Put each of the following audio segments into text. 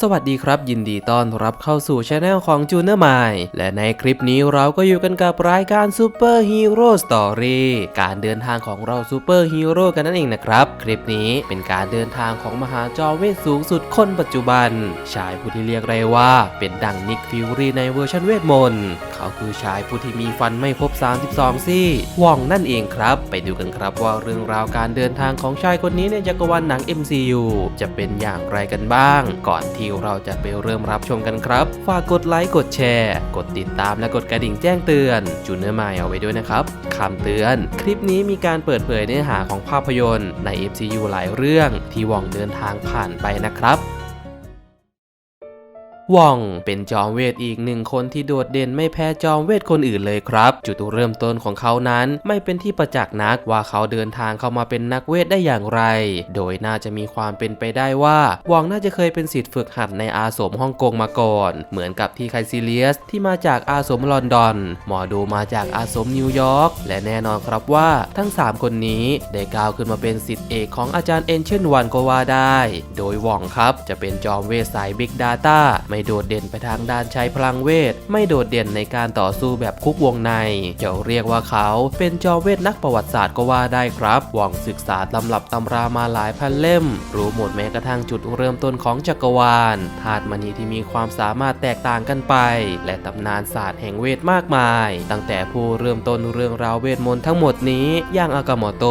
สวัสดีครับ ยินดีต้อนรับเข้าสู่ช anel ของจูเนอร์ไมและในคลิปนี้เราก็อยู่กันกับรายการซูเปอร์ฮีโร่สตอรี่การเดินทางของเราซูเปอร์ฮีโร่กันนั่นเองนะครับ คลิปนี้เป็นการเดินทางของมหาจอมเวทสูงสุดคนปัจจุบัน ชายผู้ที่เรียกได้ว่า เป็นดังนิกฟิวรีในเวอร์ชันเวทมนต์เขาคือชายผู้ที่มีฟันไม่ครบ 32 ซี่ว่องนั่นเองครับ ไปดูกันครับว่าเรื่องราวการเดินทางของชายคนนี้ในจักรวาลหนัง MCU จะเป็นอย่างไรกันบ้างก่อนที่เราจะไปเริ่มรับชมกันครับ ฝากกดไลค์กดแชร์ กดติดตามและกดกระดิ่งแจ้งเตือนจูเนอร์มายเอาไว้ด้วยนะครับคำเตือน คลิปนี้มีการเปิดเผยเนื้อหาของภาพยนตร์ใน MCU หลายเรื่องที่ว่องเดินทางผ่านไปนะครับ ว่องเป็นจอมเวทอีกหนึ่งคนที่โดดเด่นไม่แพ้จอมเวทคนอื่นเลยครับ จุดเริ่มต้นของเขานั้นไม่เป็นที่ประจักษ์นักว่าเขาเดินทางเข้ามาเป็นนักเวทได้อย่างไร โดยน่าจะมีความเป็นไปได้ว่าว่องน่าจะเคยเป็นศิษย์ฝึกหัดในอาสมฮ่องกงมาก่อน เหมือนกับที่ไคซิเลียสที่มาจากอาสมลอนดอน หมอดูมาจากอาสมนิวยอร์กและแน่นอนครับว่าทั้ง 3 คนนี้ได้ก้าวขึ้นมาเป็นศิษย์เอกของอาจารย์เอนเชนวันก็ว่าได้ โดยว่องครับจะเป็นจอมเวทสายบิ๊กดาต้าไม่โดดเด่นไปทางด้านใช้พลังเวท ไม่โดดเด่นในการต่อสู้แบบคุกวงในจะเรียกว่าเขาเป็นจอมเวทนักประวัติศาสตร์ก็ว่าได้ครับหว่องศึกษาตำรับตำรามาหลายพันเล่ม รู้หมดแม้กระทั่งจุดเริ่มต้นของจักรวาลธาตุมณีที่มีความสามารถแตกต่างกันไป และตำนานศาสตร์แห่งเวทมากมาย ตั้งแต่ผู้เริ่มต้นเรื่องราวเวทมนต์ทั้งหมดนี้อย่างอากาโมโต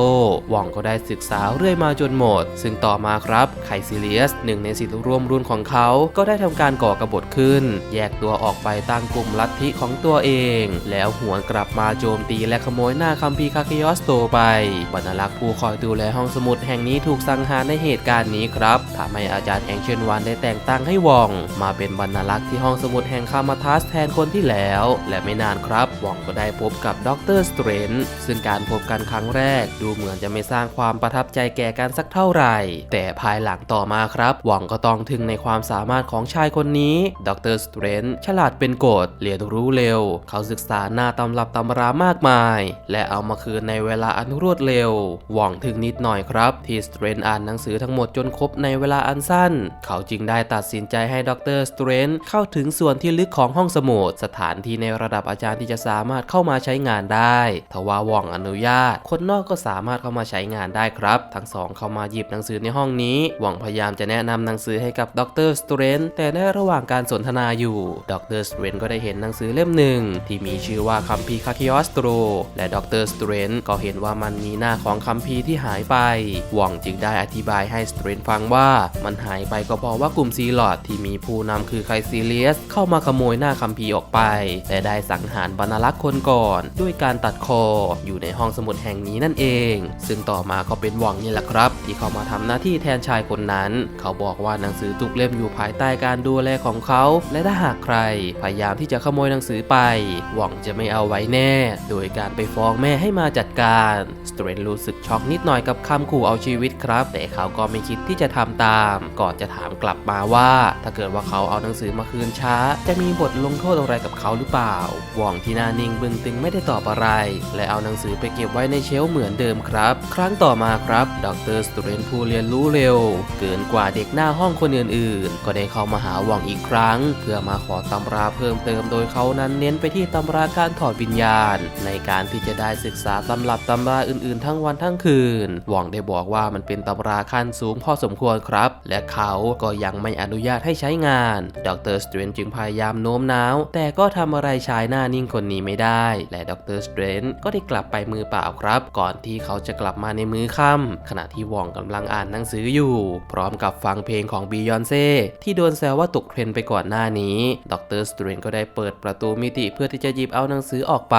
หว่องก็ได้ศึกษาเรื่อยมาจนหมด ซึ่งต่อมาครับไคซิเลียสหนึ่งในศิษย์ร่วมรุ่นของเขาก็ได้ทำการก่อกบฏขึ้น แยกตัวออกไปตั้งกลุ่มลัทธิของตัวเอง แล้วหวนกลับมาโจมตีและขโมยหน้าคัมภีร์คาคิออสโตไปบรรลักษ์ผู้คอยดูแลห้องสมุดแห่งนี้ถูกสังหารในเหตุการณ์นี้ครับทำให้อาจารย์แองเชนวันได้แต่งตั้งให้วอง มาเป็นบรรลักษ์ที่ห้องสมุดแห่งคามาทัสแทนคนที่แล้ว และไม่นานครับวองก็ได้พบกับด็อกเตอร์สเตรนซึ่งการพบกันครั้งแรก ดูเหมือนจะไม่สร้างความประทับใจแก่กันสักเท่าไหร่ แต่ภายหลังต่อมาครับวองก็ต้องถึงในความสามารถของชายคนนี้ด็อกเตอร์สเตรนฉลาดเป็นกฎเรียนรู้เร็ว เขาศึกษาหน้าตำรับตำรามากมาย และเอามาคืนในเวลาอันรวดเร็ว หวังถึงนิดหน่อยครับ ที่สเตรนอ่านหนังสือทั้งหมดจนครบในเวลาอันสั้น เขาจึงได้ตัดสินใจให้ด็อกเตอร์สเตรนเข้าถึงส่วนที่ลึกของห้องสมุดสถานที่ในระดับอาจารย์ที่จะสามารถเข้ามาใช้งานได้ทว่าหว่องอนุญาต คนนอกก็สามารถเข้ามาใช้งานได้ครับ ทั้งสองเข้ามาหยิบหนังสือในห้องนี้ หวังพยายามจะแนะนำหนังสือให้กับด็อกเตอร์สเตรนแต่ในระหว่างการสนทนาอยู่ ดรสเตรนก็ได้เห็นหนังสือเล่มหนึ่ง ที่มีชื่อว่าคัมภีร์คาคิออสโตร และดรสเตรนก็เห็นว่ามันมีหน้าของคัมภีร์ที่หายไปหว่องจึงได้อธิบายให้สเตรนฟังว่ามันหายไปก็เพราะว่ากลุ่มซีลอดที่มีผู้นำคือไคซิเลียส เข้ามาขโมยหน้าคัมภีร์ออกไป และได้สังหารบรรลักษ์คนก่อน ด้วยการตัดคออยู่ในห้องสมุดแห่งนี้นั่นเอง ซึ่งต่อมาก็เป็นหว่องนี่แหละครับ ที่เข้ามาทำหน้าที่แทนชายคนนั้น เขาบอกว่าหนังสือทุกเล่มอยู่ภายใต้การดูแลของเขา และถ้าหากใคร พยายามที่จะขโมยหนังสือไป หวังจะไม่เอาไว้แน่ โดยการไปฟ้องแม่ให้มาจัดการสเตรนรู้สึกช็อกนิดหน่อยกับคำขู่เอาชีวิตครับ แต่เขาก็ไม่คิดที่จะทำตาม ก่อนจะถามกลับมาว่า ถ้าเกิดว่าเขาเอาหนังสือมาคืนช้า จะมีบทลงโทษอะไรกับเขาหรือเปล่า หว่องที่หน้านิ่งบึงตึงไม่ได้ตอบอะไร และเอาหนังสือไปเก็บไว้ในเชลเหมือนเดิมครับ ครั้งต่อมาครับดรสเตรนผู้เรียนรู้เร็ว เกินกว่าเด็กหน้าห้องคนอื่นๆ ก็ได้เข้ามาหาหว่องอีกครั้ง เพื่อมาขอตำราเพิ่มเติมโดยเขานั้นเน้นไปที่ตำราการถอดวิญญาณ ในการที่จะได้ศึกษาตำรับตำราอื่นๆ ทั้งวันทั้งคืน หว่องได้บอกว่ามันเป็นตำราขั้นสูงพอสมควรครับ และเขาก็ยังไม่อนุญาตให้ใช้งาน ดรสเตรนจึงพยายามโน้มน้าว แต่ก็ทำอะไรชายหน้านิ่งคนนี้ไม่ได้ และดรสเตรนก็ได้กลับไปมือเปล่าครับ ก่อนที่เขาจะกลับมาในมือค่ำขณะที่หว่องกำลังอ่านหนังสืออยู่ พร้อมกับฟังเพลงของบียอนเซ่ที่โดนแซวว่าตกเทรนด์ไปก่อนหน้านี้ดรสเตรนก็ได้เปิดประตูมิติเพื่อที่จะหยิบเอาหนังสือออกไป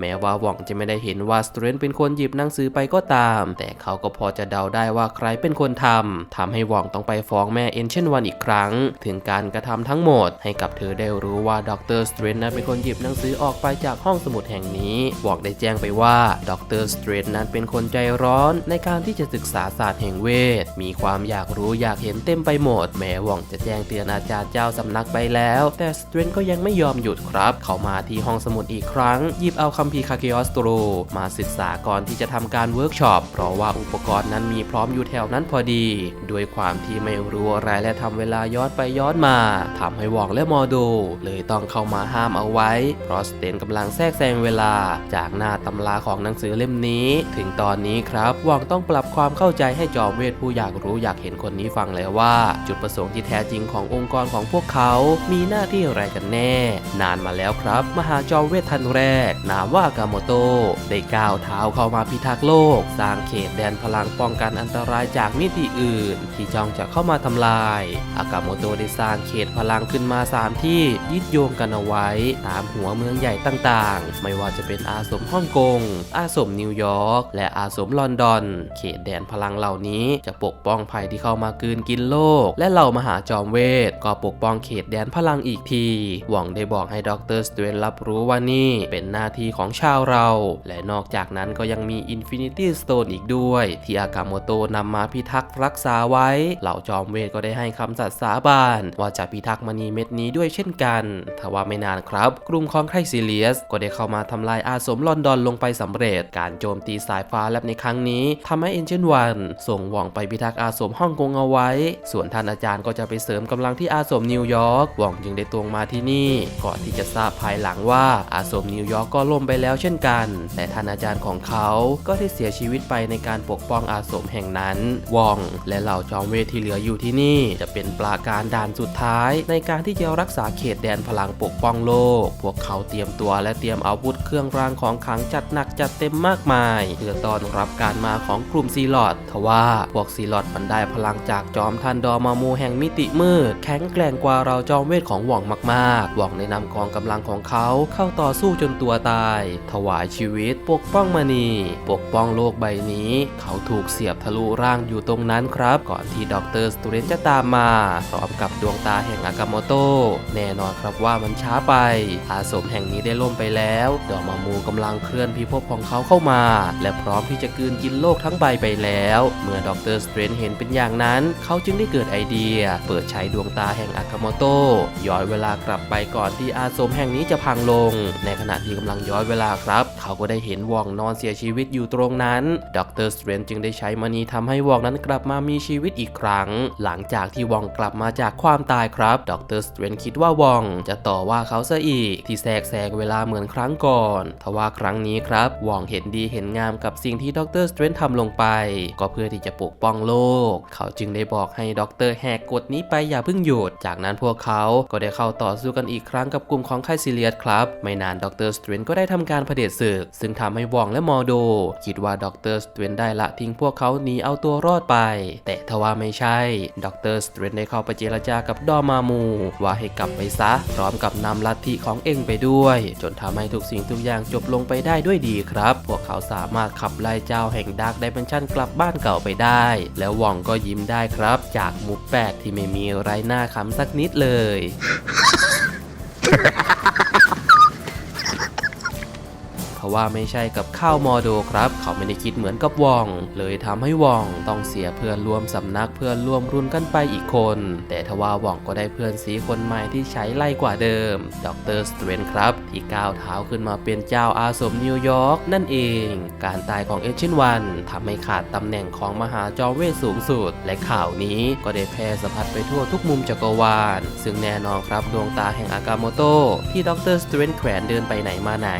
แม้ว่าหว่องจะไม่ได้เห็นว่าสเตรนเป็นคนหยิบหนังสือไปก็ตาม แต่เขาก็พอจะเดาได้ว่าใครเป็นคนทำทำให้หว่องต้องไปฟ้องแม่เอนเชนวันอีกครั้ง ถึงการกระทำทั้งหมด ให้กับเธอได้รู้ว่าดรสเตรนนั้นเป็นคนหยิบหนังสือออกไปจากห้องสมุดแห่งนี้หว่องได้แจ้งไปว่าดรสเตรนนั้นเป็นคนใจร้อนในการที่จะศึกษาศาสตร์แห่งเวท มีความอยากรู้อยากเห็นเต็มไปหมด แม้หว่องจะแจ้งเตือนอาจารย์จาสำนักไปแล้ว แต่สเตรนก็ยังไม่ยอมหยุดครับ เขามาที่ห้องสมุดอีกครั้ง หยิบเอาคัมภีร์คาเกอสโตรมาศึกษาก่อนที่จะทำการเวิร์กช็อป เพราะว่าอุปกรณ์นั้นมีพร้อมอยู่แถวนั้นพอดี ด้วยความที่ไม่รู้อะไรและทำเวลาย้อนไปย้อนมาทำให้วองและมอโด เลยต้องเข้ามาห้ามเอาไว้ เพราะสเตนกำลังแทรกแซงเวลา จากหน้าตำราของหนังสือเล่มนี้ ถึงตอนนี้ครับวองต้องปรับความเข้าใจให้จอมเวทผู้อยากรู้อยากเห็นคนนี้ฟังแล้วว่า จุดประสงค์ที่แท้จริงขององค์กรของพวกเขามีหน้าที่อะไรกันแน่ นานมาแล้วครับ มหาจอมเวทท่านแรก นามว่าอากาโมโตได้ก้าวเท้าเข้ามาพิทักษ์โลก สร้างเขตแดนพลังป้องกันอันตรายจากมิติอื่น ที่จ้องจะเข้ามาทำลาย อากาโมโตได้สร้างเขตพลังขึ้นมา 3 ที่ยึดโยงกันเอาไว้ ตามหัวเมืองใหญ่ต่างๆ ไม่ว่าจะเป็นอาสมฮ่องกง อาสมนิวยอร์ก และอาสมลอนดอน เขตแดนพลังเหล่านี้จะปกป้องภัยที่เข้ามากืนกินโลก และเหล่ามหาจอมเวทก็ปกป้องเขตแดนพลังอีกที หวังได้บอกให้ดรสเตวนรับรู้ว่านี่เป็นหน้าที่ของชาวเรา และนอกจากนั้นก็ยังมี Infinity Stone อีกด้วย ที่อากาโมโตนำมาพิทักษ์รักษาไว้ เหล่าจอมเวทก็ได้ให้คำสัตย์สาบานว่าจะพิทักษ์มณีเม็ดนี้ด้วยเช่นกันทว่าไม่นานครับ กลุ่มของไครซิเลียส ก็ได้เข้ามาทำลายอาสมลอนดอนลงไปสำเร็จ การโจมตีสายฟ้าแลบในครั้งนี้ทำให้เอนเจนวันส่งหว่องไปพิทักษ์อาสมฮ่องกงเอาไว้ ส่วนท่านอาจารย์ก็จะไปเสริมกำลังที่อาสมมนิวยอร์กหว่องจึงได้ตรงมาที่นี่ ก่อนที่จะทราบภายหลังว่าอาสมนิวยอร์กก็ล่มไปแล้วเช่นกัน แต่ท่านอาจารย์ของเขาก็ได้เสียชีวิตไปในการปกป้องอาสมแห่งนั้นวอง และเหล่าจอมเวทที่เหลืออยู่ที่นี่ จะเป็นปราการด่านสุดท้าย ในการที่จะรักษาเขตแดนพลังปกป้องโลก พวกเขาเตรียมตัวและเตรียมอาวุธเครื่องรางของขลังจัดหนักจัดเต็มมากมายเพื่อต้อนรับการมาของกลุ่มซีลอดทว่าพวกซีลอดมันได้พลังจากจอมทันดอมามูแห่งมิติมืด แข็งแกร่งกว่าเราจอมเวทของหว่องมากๆ หว่องได้นำกองกำลังของเขาเข้าต่อสู้จนตัวตาย ถวายชีวิตปกป้องมณี ปกป้องโลกใบนี้ เขาถูกเสียบทะลุร่างอยู่ตรงนั้นครับ ก่อนที่ดรสตูเรนจะตามมา พร้อมกับดวงตาแห่งอากาโมโตแน่นอนครับว่ามันช้าไป อาสมแห่งนี้ได้ล่มไปแล้วดอกมามูกำลังเคลื่อนพิภพของเขาเข้ามา และพร้อมที่จะกืนกินโลกทั้งใบไปแล้ว เมื่อดรสเตรนเห็นเป็นอย่างนั้น เขาจึงได้เกิดไอเดีย เปิดใช้ดวงตาแห่งากามโตย้อนเวลากลับไปก่อนที่อาสมแห่งนี้จะพังลง ในขณะที่กำลังย้อนเวลาครับ เขาก็ได้เห็นวองนอนเสียชีวิตอยู่ตรงนั้นดรสเตรนจึงได้ใช้มณีทำให้วองนั้นกลับมามีชีวิตอีกครั้ง หลังจากที่วองกลับมาจากความตายครับดรสเตรนคิดว่าวองจะต่อว่าเขาซะอีก ที่แทรกแซงเวลาเหมือนครั้งก่อนทว่าครั้งนี้ครับวองเห็นดีเห็นงามกับสิ่งที่ดรสเตรนทำลงไป ก็เพื่อที่จะปกป้องโลก เขาจึงได้บอกให้ดรแหกกฎนี้ไปอย่าเพิ่งหยุดจากากนั้นพวกเขาก็ได้เข้าต่อสู้กันอีกครั้งกับกลุ่มของไคซิเลียสครับไม่นานดรสเตรนก็ได้ทำการเผด็จศึก ซึ่งทำให้วองและมอโด คิดว่าดรสเตรนได้ละทิ้งพวกเขาหนีเอาตัวรอดไป แต่ทว่าไม่ใช่ดรสเตรนได้เข้าไปเจรจากับดอมามู ว่าให้กลับไปซะ พร้อมกับนำลัทธิของเองไปด้วย จนทำให้ทุกสิ่งทุกอย่างจบลงไปได้ด้วยดีครับ พวกเขาสามารถขับไล่เจ้าแห่งดาร์กไดเมนชันกลับบ้านเก่าไปได้ แล้ววองก็ยิ้มได้ครับ จากมุกแปลกที่ไม่มีไรหน้าขำสกนิดเลย เพราะว่าไม่ใช่กับข้าวมอโดครับ เขาไม่ได้คิดเหมือนกับวอง เลยทำให้วองต้องเสียเพื่อนร่วมสำนักเพื่อนร่วมรุ่นกันไปอีกคน แต่ทว่าวองก็ได้เพื่อนสีคนใหม่ที่ใช้ไล่กว่าเดิมดรสเตรนครับที่ก้าวเท้าขึ้นมาเป็นเจ้าอาสมนิวยอร์กนั่นเอง การตายของเอเชนวันทำให้ขาดตำแหน่งของมหาจอมเวทสูงสุด และข่าวนี้ก็ได้แพร่สะพัดไปทั่วทุกมุมจักรวาล ซึ่งแน่นอนครับดวงตาแห่งอากาโมโตที่ดรสเตรนแขวนเดินไปไหนมาไหน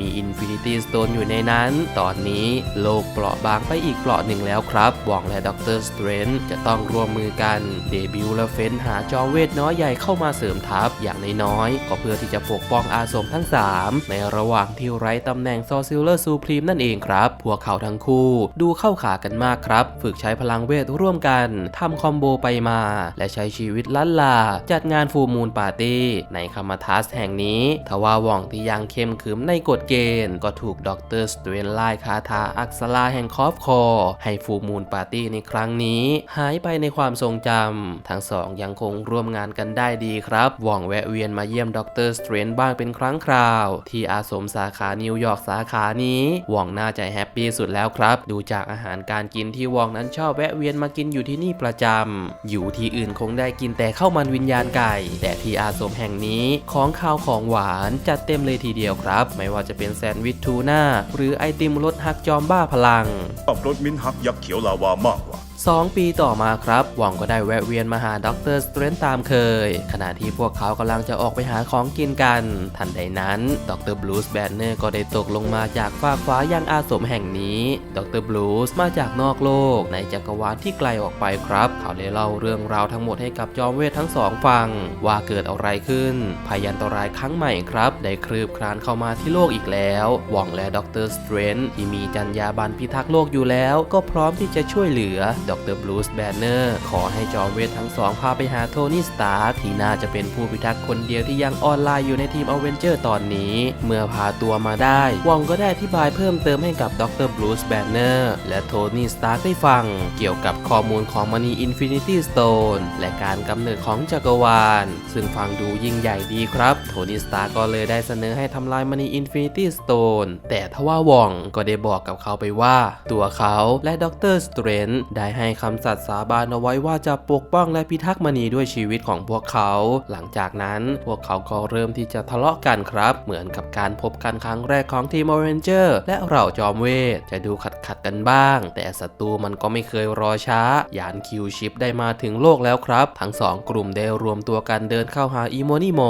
มีอินฟินิตี้สโตนอยู่ในนั้น ตอนนี้โลกเปราะบางไปอีกเปราะหนึ่งแล้วครับว่องและด็อกเตอร์สเตรนจะต้องร่วมมือกัน เดบิวต์และเฟ้นหาจอมเวทน้อยใหญ่เข้ามาเสริมทัพอย่างน้อยๆก็เพื่อที่จะปกป้องอาสมทั้ง 3 ในระหว่างที่ไร้ตำแหน่งซอซิลเลอร์ซูพรีมนั่นเองครับ พวกเขาทั้งคู่ดูเข้าขากันมากครับ ฝึกใช้พลังเวทร่วมกันทำคอมโบไปมา และใช้ชีวิตลันลา จัดงานฟูมูลปาร์ตี้ในคามาทัสแห่งนี้ทว่าว่องที่ยังเข้มขึมในกฎเกณฑ์ก็ถูกด็อกเตอร์สเตรนไล่คาถาอักษราแห่งคอฟคอ ให้ฟูมูลปาร์ตี้ในครั้งนี้ หายไปในความทรงจำทั้งสองยังคงร่วมงานกันได้ดีครับหว่องแวะเวียนมาเยี่ยมด็อกเตอร์สเตรนบ้างเป็นครั้งคราว ที่อาสมสาขานิวยอร์กสาขานี้หว่องน่าจะแฮปปี้สุดแล้วครับ ดูจากอาหารการกินที่หว่องนั้นชอบแวะเวียนมากินอยู่ที่นี่ประจำ อยู่ที่อื่นคงได้กินแต่ข้าวมันวิญญาณไก่ แต่ที่อาสมแห่งนี้ของข้าวของหวานจัดเต็มเลยทีเดียวครับ ไม่ว่าจะเป็นแซนด์วิชทูน่าหรือไอติมรสฮักจอมบ้าพลัง ชอบรสมิ้นท์ฮักยักษ์เขียวลาวามากกว่า 2 ปีต่อมาครับ หว่องก็ได้แวะเวียนมาหาด็อกเตอร์สเตรนตามเคย ขณะที่พวกเขากำลังจะออกไปหาของกินกัน ทันใดนั้นด็อกเตอร์บลูสแบนเนอร์ก็ได้ตกลงมาจากฟ้ากฟ้ายังอาสมแห่งนี้ด็อกเตอร์บลูสมาจากนอกโลก ในจักรวาลที่ไกลออกไปครับ เขาได้เล่าเรื่องราวทั้งหมดให้กับจอมเวททั้งสองฟัง ว่าเกิดอะไรขึ้นพยันตรายครั้งใหม่ครับได้คลืบคลานเข้ามาที่โลกอีกแล้วหว่องและด็อกเตอร์สเตรนที่มีจรรยาบรรณพิทักษ์โลกอยู่แล้ว ก็พร้อมที่จะช่วยเหลือดอกเตอร์บลูสแบนเนอร์ขอให้จอมเวททั้งสองพาไปหาโทนี่สตาร์ที่น่าจะเป็นผู้พิทักษ์คนเดียวที่ยังออนไลน์อยู่ในทีมอเวนเจอร์ตอนนี้ เมื่อพาตัวมาได้วองก็ได้อธิบายเพิ่มเติมให้กับด็อกเตอร์บลูสแบนเนอร์และโทนี่สตาร์ได้ฟัง เกี่ยวกับข้อมูลของมณีอินฟินิตี้สโตนและการกำเนิดของจักรวาล ซึ่งฟังดูยิ่งใหญ่ดีครับ โทนี่สตาร์ก็เลยได้เสนอให้ทำลายมณีอินฟินิตี้สโตนแต่ทว่าวองก็ได้บอกกับเขาไปว่า ตัวเขาและด็อกเตอร์สเตรนได้ให้คำสัตย์สาบานเอาไว้ว่าจะปกป้องและพิทักษ์มณีด้วยชีวิตของพวกเขา หลังจากนั้นพวกเขาก็เริ่มที่จะทะเลาะกันครับ เหมือนกับการพบกันครั้งแรกของทีมอเรนเจอร์และเราจอมเวทจะดูขัดขัดกันบ้าง แต่ศัตรูมันก็ไม่เคยรอช้า ยานคิวชิปได้มาถึงโลกแล้วครับ ทั้งสองกลุ่มได้รวมตัวกันเดินเข้าหาอีโมนิโม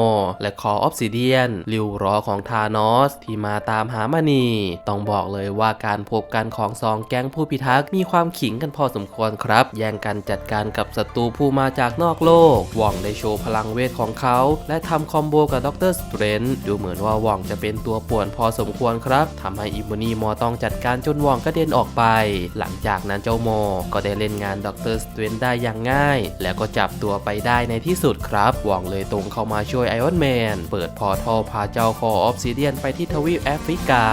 และคอออฟซิเดียนริวรอของทานอสที่มาตามหามณี ต้องบอกเลยว่าการพบกันของสองแก๊งผู้พิทักษ์มีความขิงกันพอสมควรครับ แย่งกันจัดการกับศัตรูผู้มาจากนอกโลกว่องได้โชว์พลังเวทของเขา และทำคอมโบกับด็อกเตอร์สเตรนดูเหมือนว่าว่องจะเป็นตัวป่วนพอสมควรครับทำให้อิโมนีมอต้องจัดการจนว่องกระเด็นออกไป หลังจากนั้นเจ้าโมก็ได้เล่นงานด็อกเตอร์สเตรนได้อย่างง่าย แล้วก็จับตัวไปได้ในที่สุดครับว่องเลยตรงเข้ามาช่วยไอออนแมนเปิดพอทัลพาเจ้าคอออฟซิเดียนไปที่ทวีปแอฟริกา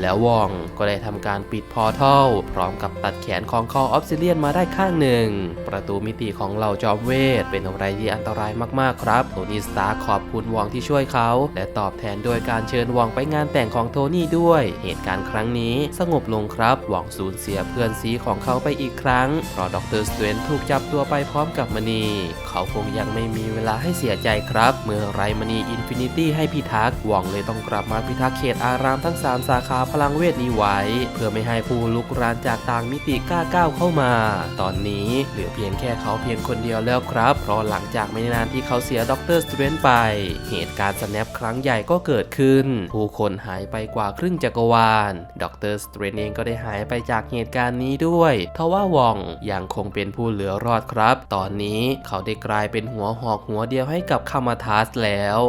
แล้วว่องก็ได้ทำการปิดพอทัลพร้อมกับตัดแขนของคอออฟซิเดียนมาาได้ข้างหนึ่ง ประตูมิติของเหล่าจอมเวท เป็นอะไรที่อันตรายมากๆครับ โทนี่สตาร์ขอบคุณวองที่ช่วยเขา และตอบแทนด้วยการเชิญวองไปงานแต่งของโทนี่ด้วย เหตุการณ์ครั้งนี้สงบลงครับวองสูญเสียเพื่อนซีของเขาไปอีกครั้งเพราะดรสเตรนถูกจับตัวไปพร้อมกับมณี เขาคงยังไม่มีเวลาให้เสียใจครับ เมื่อไรมณีอินฟินิตี้ให้พิทักษ์วองเลยต้องกลับมาพิทักษ์เขตอารามทั้ง 3 สาขาพลังเวทนี้ไว้ เพื่อไม่ให้ผู้ลุกรานจากต่างมิติกล้าก้าวเข้ามาตอนนี้เหลือเพียงแค่เขาเพียงคนเดียวแล้วครับ เพราะหลังจากไม่นานที่เขาเสียด็อกเตอร์สเตรนไป เหตุการณ์สแนปครั้งใหญ่ก็เกิดขึ้น ผู้คนหายไปกว่าครึ่งจักรวาลด็อกเตอร์สเตรนเองก็ได้หายไปจากเหตุการณ์นี้ด้วยทว่าวองยังคงเป็นผู้เหลือรอดครับ ตอนนี้เขาได้กลายเป็นหัวหอกหัวเดียวให้กับคามาทัสแล้ว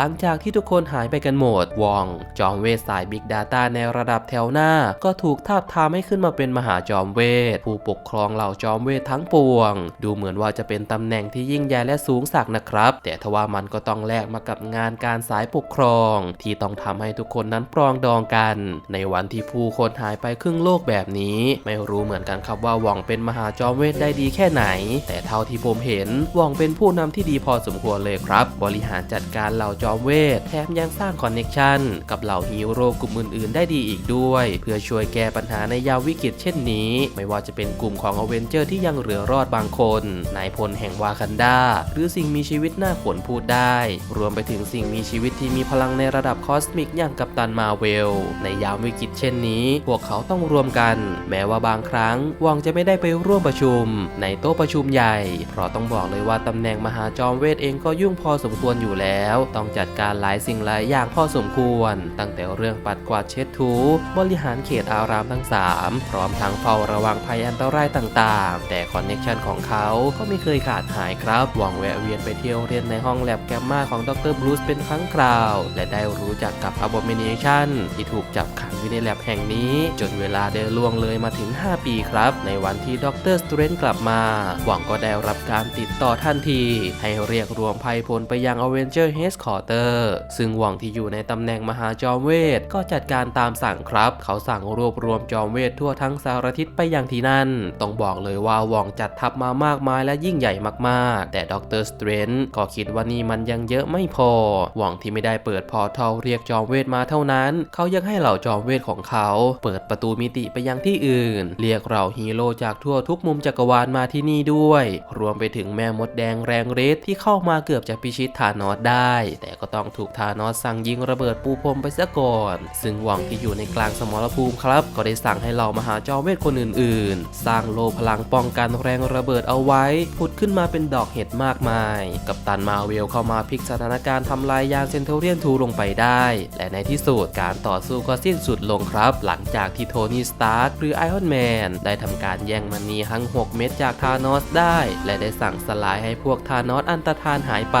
หลังจากที่ทุกคนหายไปกันหมด วอง จอมเวทสาย Big Data ในระดับแถวหน้า ก็ถูกทาบทามให้ขึ้นมาเป็นมหาจอมเวท ผู้ปกครองเหล่าจอมเวททั้งปวง ดูเหมือนว่าจะเป็นตำแหน่งที่ยิ่งใหญ่และสูงสักนะครับ แต่ทว่ามันก็ต้องแลกมากับงานการสายปกครอง ที่ต้องทำให้ทุกคนนั้นปรองดองกัน ในวันที่ผู้คนหายไปครึ่งโลกแบบนี้ ไม่รู้เหมือนกันครับว่าวองเป็นมหาจอมเวทได้ดีแค่ไหน แต่เท่าที่ผมเห็นวองเป็นผู้นำที่ดีพอสมควรเลยครับ บริหารจัดการเหล่าจอมเวทแถมยังสร้างคอนเน็ชันกับเหล่าฮีโร่กลุ่มอื่นๆ ได้ดีอีกด้วย เพื่อช่วยแก้ปัญหาในยามวิกฤตเช่นนี้ ไม่ว่าจะเป็นกลุ่มของอเวนเจอร์ที่ยังเหลือรอดบางคนนายพลแห่งวากันดา หรือสิ่งมีชีวิตหน้าขนพูดได้ รวมไปถึงสิ่งมีชีวิตที่มีพลังในระดับคอสมิกอย่างกัปตันมาเวล ในยามวิกฤตเช่นนี้ พวกเขาต้องรวมกัน แม้ว่าบางครั้งหวังจะไม่ได้ไปร่วมประชุม ในโต๊ะประชุมใหญ่ เพราะต้องบอกเลยว่าตำแหน่งมหาจอมเวทเองก็ยุ่งพอสมควรอยู่แล้ว ต้องจจัดการหลายสิ่งหลายอย่างพอสมควร ตั้งแต่เรื่องปัดกวาดเช็ดถู บริหารเขตอารามทั้ง 3 พร้อมทั้งเฝ้าระวังภัยอันตรายต่างๆ แต่คอนเน็ชันของเขาก็ไม่เคยขาดหายครับหวังแวะเวียนไปเที่ยวเรียนในห้องแลบแกมมาของดรบรูซเป็นครั้งคราว และได้รู้จักกับ Abomination ที่ถูกจับขังอยู่ในแลบแห่งนี้ จนเวลาได้ล่วงเลยมาถึง 5 ปีครับ ในวันที่ดรสเตรนกลับมา หวังก็ได้รับการติดต่อทันที ให้เรียกรวมภัยพลไปยัง Avenger h e a d q u a r อเตอร์ ซึ่งหว่องที่อยู่ในตำแหน่งมหาจอมเวทก็จัดการตามสั่งครับ เขาสั่งรวบรวมจอมเวททั่วทั้งสารทิศไปยังที่นั่น ต้องบอกเลยว่าหว่องจัดทัพมามากมายและยิ่งใหญ่มากๆ แต่ด็อกเตอร์สเตรนก็คิดว่านี่มันยังเยอะไม่พอ หว่องที่ไม่ได้เปิดพอร์ทัลเรียกจอมเวทมาเท่านั้น เขายังให้เหล่าจอมเวทของเขา เปิดประตูมิติไปยังที่อื่น เรียกเหล่าฮีโร่จากทั่วทุกมุมจักรวาลมาที่นี่ด้วย รวมไปถึงแม่มดแดงแรงฤทธิ์ที่เข้ามาเกือบจะพิชิตธานอสได้ แต่ก็ต้องถูกธานอสสั่งยิงระเบิดปูพรมไปซะก่อน ซึ่งหวังที่อยู่ในกลางสมรภูมิครับ ก็ได้สั่งให้เหล่ามหาจอมเวทคนอื่นๆ สร้างโลพลังป้องกันแรงระเบิดเอาไว้ผุดขึ้นมาเป็นดอกเห็ดมากมาย กับตันมาเวลเข้ามาพลิกสถานการณ์ทำลายยานเซนเทเรียนทูลงไปได้ และในที่สุดการต่อสู้ก็สิ้นสุดลงครับ หลังจากที่โทนี่สตาร์หรือไอออนแมนได้ทำการแย่งมณีทั้ง 6 เม็ดจากธานอสได้ และได้สั่งสลายให้พวกธานอสอันตรธานหายไป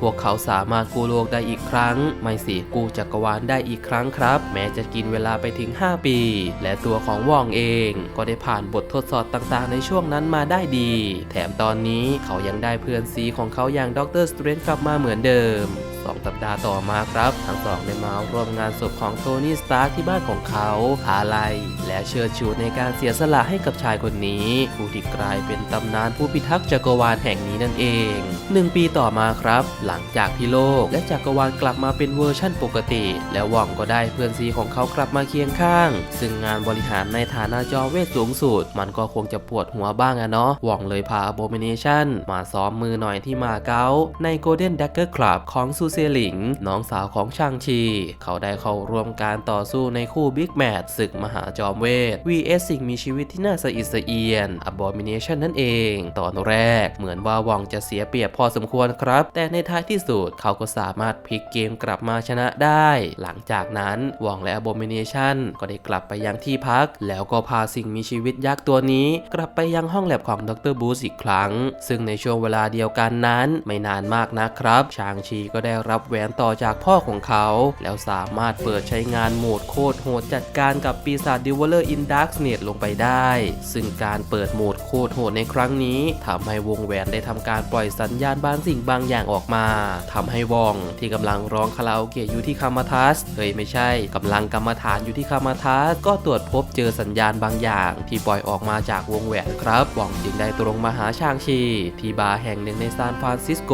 พวกเขาสามารถกู้โลกได้อีกครั้ง ไม่สิกู้จักรวาลได้อีกครั้งครับ แม้จะกินเวลาไปถึง 5 ปี และตัวของว่องเอง ก็ได้ผ่านบททดสอบต่างๆ ในช่วงนั้นมาได้ดี แถมตอนนี้เขายังได้เพื่อนซีของเขาอย่างด็อกเตอร์สเตรนกลับมาเหมือนเดิม สองสัปดาห์ต่อมาครับ ทั้งสองได้มาร่วมงานศพของโทนี่สตาร์ที่บ้านของเขาอาลัยและเชิดชูในการเสียสละให้กับชายคนนี้ ผู้ที่กลายเป็นตำนานผู้พิทักษ์จักรวาลแห่งนี้นั่นเองหนึ่งปีต่อมาครับ หลังจากที่โลกและจักรวาลกลับมาเป็นเวอร์ชั่นปกติ แล้วหว่องก็ได้เพื่อนซีของเขากลับมาเคียงข้าง ซึ่งงานบริหารในฐานะจอเวทสูงสุด มันก็คงจะปวดหัวบ้างอะเนาะหว่องเลยพา Abomination มาซ้อมมือหน่อยที่มาเก๊าใน Golden Dagger Club ของซูเซยหลิง น้องสาวของชางชี เขาได้เข้าร่วมการต่อสู้ในคู่บิ๊กแมตช์ศึกมหาจอมเวท vs สิ่งมีชีวิตที่น่าสะอิดสะเอียน Abomination นั่นเอง ตอนแรกเหมือนว่าวองจะเสียเปรียบพอสมควรครับ แต่ในท้ายที่สุดเขาก็สามารถพลิกเกมกลับมาชนะได้ หลังจากนั้นวองและ Abomination ก็ได้กลับไปยังที่พัก แล้วก็พาสิ่งมีชีวิตยักษ์ตัวนี้ กลับไปยังห้องแลบของดรบูสอีกครั้ง ซึ่งในช่วงเวลาเดียวกันนั้น ไม่นานมากนะครับ ชางชีก็ได้รับแหวนต่อจากพ่อของเขา แล้วสามารถเปิดใช้งานโหมดโคตรโหดจัดการกับปีศาจดิวเวอร์อินดักเนตลงไปได้ ซึ่งการเปิดโหมดโคตรโหดในครั้งนี้ทำให้วงแหวนได้ทำการปล่อยสัญญาณบางสิ่งบางอย่างออกมาทำให้วองที่กำลังร้องคาราโอเกะอยู่ที่คามาทัสเฮ้ยไม่ใช่กำลังกรรมฐานอยู่ที่คามาทัสก็ตรวจพบเจอสัญญาณบางอย่างที่ปล่อยออกมาจากวงแหวนครับวองจึงได้ตรงมาหาชางชี ที่บาร์แห่งหนึ่งในซานฟรานซิสโก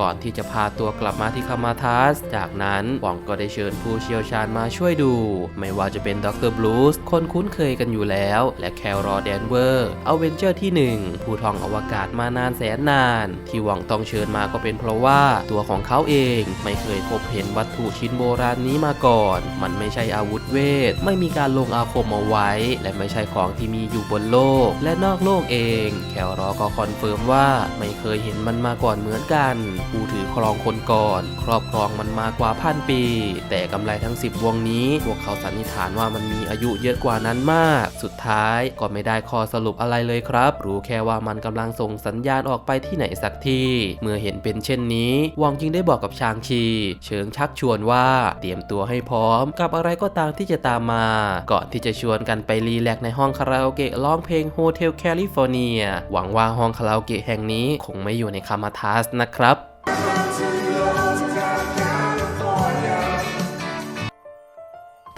ก่อนที่จะพาตัวกลับมาที่คามาทัส จากนั้นวองก็ได้เชิญผู้เชี่ยวชาญมาช่วยดู ไม่ว่าจะเป็นด็อกเตอร์บลูสคนคุ้นเคยกันอยู่แล้ว และแคลรอแดนเวอร์เอเวนเจอร์ที่ 1 ผู้ท่องอวกาศมานานแสนนาน ที่หวังต้องเชิญมาก็เป็นเพราะว่าตัวของเขาเองไม่เคยพบเห็นวัตถุชิ้นโบราณนี้มาก่อน มันไม่ใช่อาวุธเวท ไม่มีการลงอาคมเอาไว้ และไม่ใช่ของที่มีอยู่บนโลก และนอกโลกเอง แคลรอก็คอนเฟิร์มว่าไม่เคยเห็นมันมาก่อนเหมือนกัน ผู้ถือครองคนก่อนครอบครองมันมากว่าพันปี แต่กำไรทั้ง 10 วงนี้ พวกเขาสันนิษฐานว่ามันมีอายุเยอะกว่านั้นมาก สุดท้ายก็ไม่ได้ข้อสรุปอะไรเลยครับ รู้แค่ว่ามันกำลังส่งสัญญาณออกไปที่ไหนสักที่ เมื่อเห็นเป็นเช่นนี้วองจึงได้บอกกับชางชี เชิงชักชวนว่าเตรียมตัวให้พร้อม กับอะไรก็ตามที่จะตามมา ก่อนที่จะชวนกันไปรีแลกในห้องคาราโอเกะร้องเพลงโฮเทลแคลิฟอร์เนียหวังว่าห้องคาราโอเกะแห่งนี้คงไม่อยู่ในคามาทัสนะครับ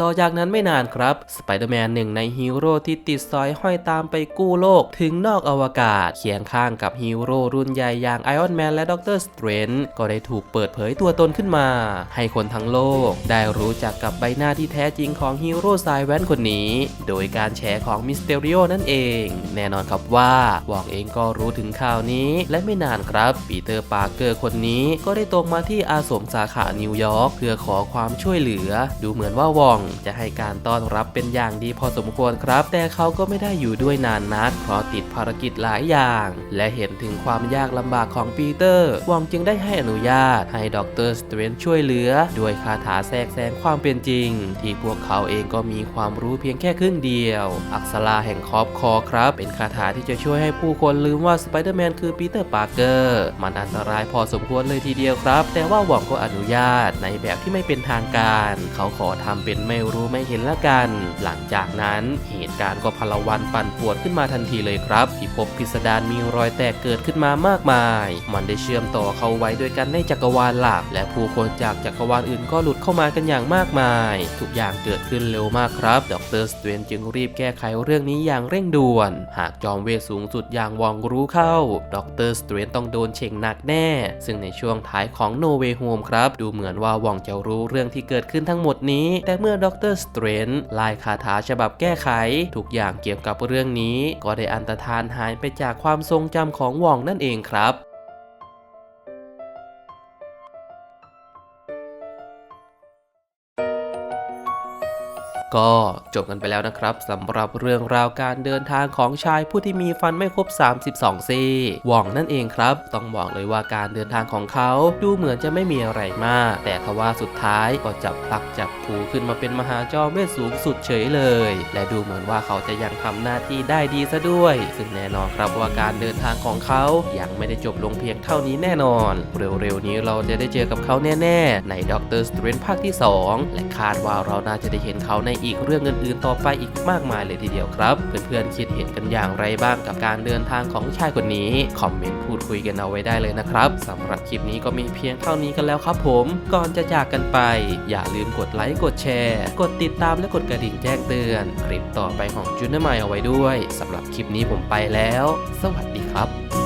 ต่อจากนั้นไม่นานครับสไปเดอร์แมนหนึ่งในฮีโร่ที่ติดสอยห้อยตามไปกู้โลก ถึงนอกอวกาศเคียงข้างกับฮีโร่รุ่นใหญ่อย่างไอออนแมนและด็อกเตอร์สเตรนก็ได้ถูกเปิดเผยตัวตนขึ้นมา ให้คนทั้งโลก ได้รู้จักกับใบหน้าที่แท้จริงของฮีโร่สายแว้นคนนี้ โดยการแชร์ของมิสเตอริโอนั่นเอง แน่นอนครับว่าวองเองก็รู้ถึงข่าวนี้ และไม่นานครับปีเตอร์ปาร์เกอร์คนนี้ก็ได้ตรงมาที่อาสมสาขานิวยอร์กเพื่อขอความช่วยเหลือ ดูเหมือนว่าวองจะให้การต้อนรับเป็นอย่างดีพอสมควรครับ แต่เขาก็ไม่ได้อยู่ด้วยนานนักเพราะติด ภารกิจหลายอย่าง และเห็นถึงความยากลำบากของปีเตอร์วองจึงได้ให้อนุญาตให้ด็อกเตอร์สเตรนช่วยเหลือ ด้วยคาถาแทรกแซงความเป็นจริง ที่พวกเขาเองก็มีความรู้เพียงแค่ครึ่งเดียว อักษราแห่งคอบคอครับ เป็นคาถาที่จะช่วยให้ผู้คนลืมว่าสไปเดอร์แมนคือปีเตอร์ปาร์เกอร์มันอันตรายพอสมควรเลยทีเดียวครับ แต่ว่าหวังก็อนุญาตในแบบที่ไม่เป็นทางการ เขาขอทำเป็นไม่รู้ไม่เห็นละกัน หลังจากนั้นเหตุการณ์ก็พลวันปั่นปวนขึ้นมาทันทีเลยครับที่พบพิสดารมีรอยแตกเกิดขึ้นมามากมาย มันได้เชื่อมต่อเข้าไว้ด้วยกันในจักรวาลหลัก และผู้คนจากจักรวาลอื่นก็หลุดเข้ามากันอย่างมากมาย ทุกอย่างเกิดขึ้นเร็วมากครับ ดรสเตรนจึงรีบแก้ไขเรื่องนี้อย่างเร่งด่วน หากจอมเวทสูงสุดอย่างวองรู้เข้า ดรสเตรนต้องโดนเชงหนักแน่ ซึ่งในช่วงท้ายของ No Way Home ครับ ดูเหมือนว่าวองจะรู้เรื่องที่เกิดขึ้นทั้งหมดนี้ แต่เมื่อดรสเตรนลายคาถาฉบับแก้ไข ทุกอย่างเกี่ยวกับเรื่องนี้ก็ได้อันตรธานหายไปจากความทรงจำของวองนั่นเองครับ ก็จบกันไปแล้วนะครับสำหรับเรื่องราวการเดินทางของชายผู้ที่มีฟันไม่ครบ 32ซี่หว่องนั่นเองครับ ต้องบอกเลยว่าการเดินทางของเขาดูเหมือนจะไม่มีอะไรมาก แต่ทว่าสุดท้ายก็จับพลักจับผูขึ้นมาเป็นมหาจอมเวทสูงสุดเฉยเลย และดูเหมือนว่าเขาจะยังทำหน้าที่ได้ดีซะด้วย ซึ่งแน่นอนครับว่าการเดินทางของเขายังไม่ได้จบลงเพียงเท่านี้แน่นอน เร็วๆนี้เราจะได้เจอกับเขาแน่ ๆ ในด็อกเตอร์สเตรนภาคที่ 2 และคาดว่าเราน่าจะได้เห็นเขาในอีกเรื่องอื่นๆ ต่อไปอีกมากมายเลยทีเดียวครับ เพื่อนๆคิดเห็นกันอย่างไรบ้างกับการเดินทางของชายคนนี้ คอมเมนต์พูดคุยกันเอาไว้ได้เลยนะครับสำหรับคลิปนี้ก็มีเพียงเท่านี้กันแล้วครับผม ก่อนจะจากกันไป อย่าลืมกดไลค์กดแชร์ กดติดตามและกดกระดิ่งแจ้งเตือนคลิปต่อไปของจุนเนอร์ไมเอาไว้ด้วยสำหรับคลิปนี้ผมไปแล้ว สวัสดีครับ